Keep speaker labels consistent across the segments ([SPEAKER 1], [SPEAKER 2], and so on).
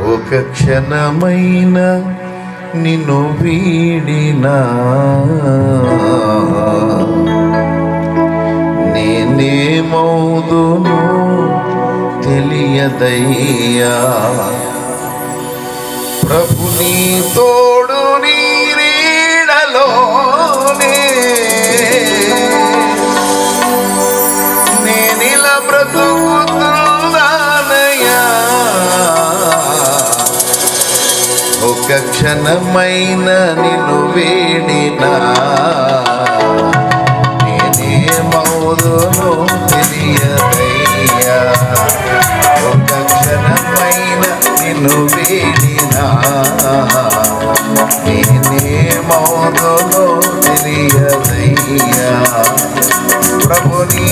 [SPEAKER 1] ఒక క్షణమైన నిన్ను వీడినా. నేనేమౌదును తెలియదయ్యా. ప్రభు నీ తోడు నీ నీడలోనే. నేనిలా బ్రతుకు ఒక క్షణమైన నిన్ను వేడినా. నేనేమవుదునో తెలియదయ్యా. ఒక క్షణమైన నిన్ను వేడినా. నేనేమవుదునో తెలియదయ్యా. ప్రభు నీ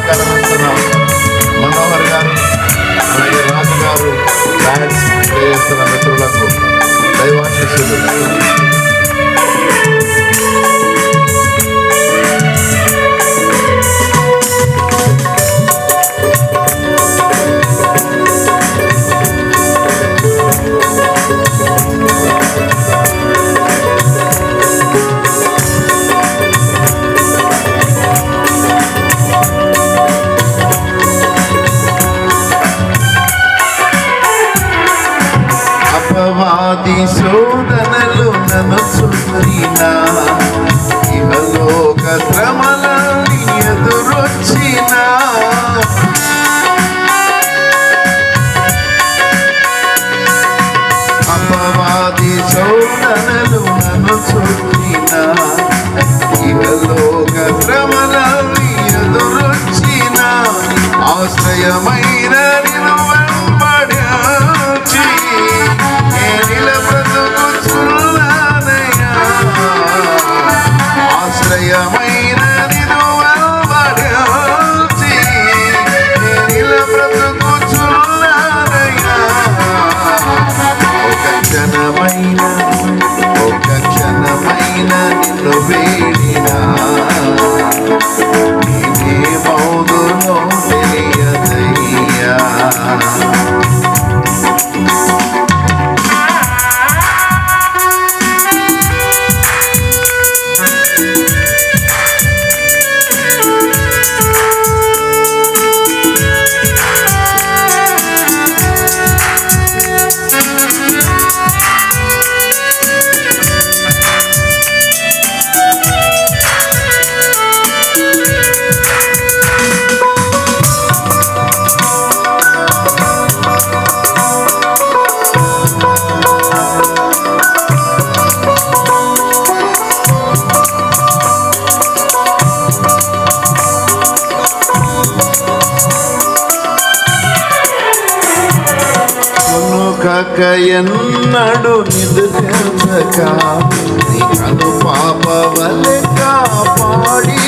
[SPEAKER 1] సహకారం ఇస్తున్నాం మనోహర్ గారు అలాగే రాజు గారు డాన్స్ ప్లే చేస్తున్న మిత్రులకు దైవాశిష్యులు చుట్టినా ఇహలోక శ్రమలని ఎదురొచ్చినా. అపవాది శోధనలు క్షణమైన కొనుకక ఎన్నడు నిదురక నీ కను పాప వలె కాపాడితివి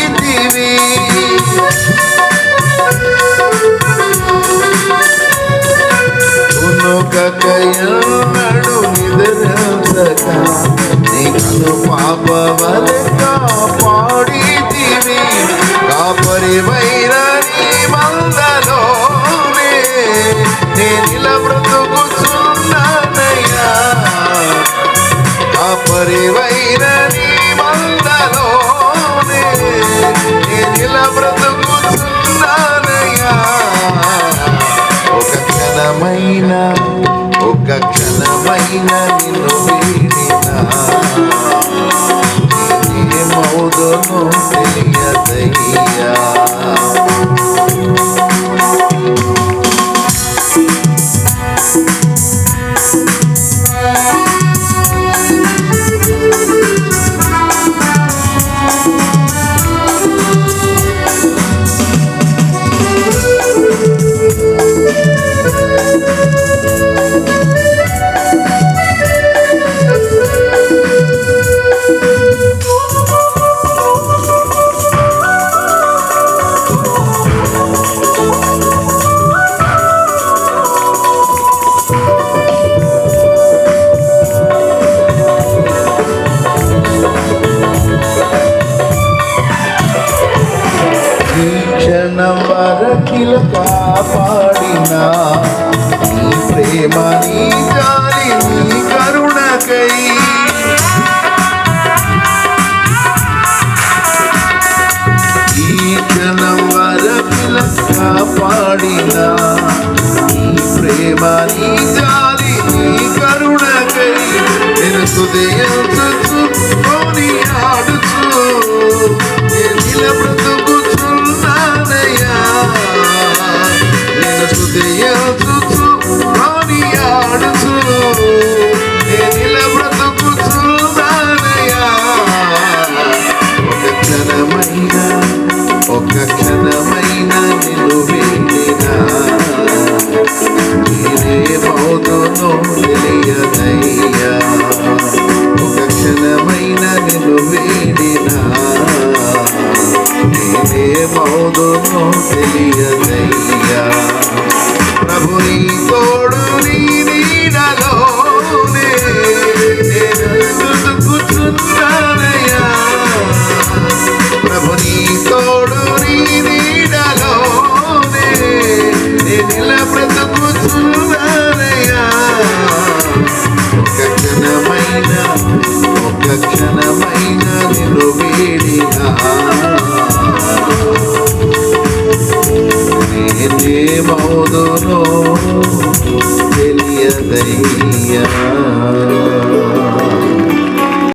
[SPEAKER 1] కాపాడినా. నీ ప్రేమ నీ నేను మౌదును తెలియదయ్యా. ప్రభు నీ తోడు నీ నీడలోనే నేను ప్రభు నీ తోడు నీ నీడలోనే ఒక క్షణమైన ఒక క్షణమైన నిన్ను నేనేమవుదునో తెలియదయ్యా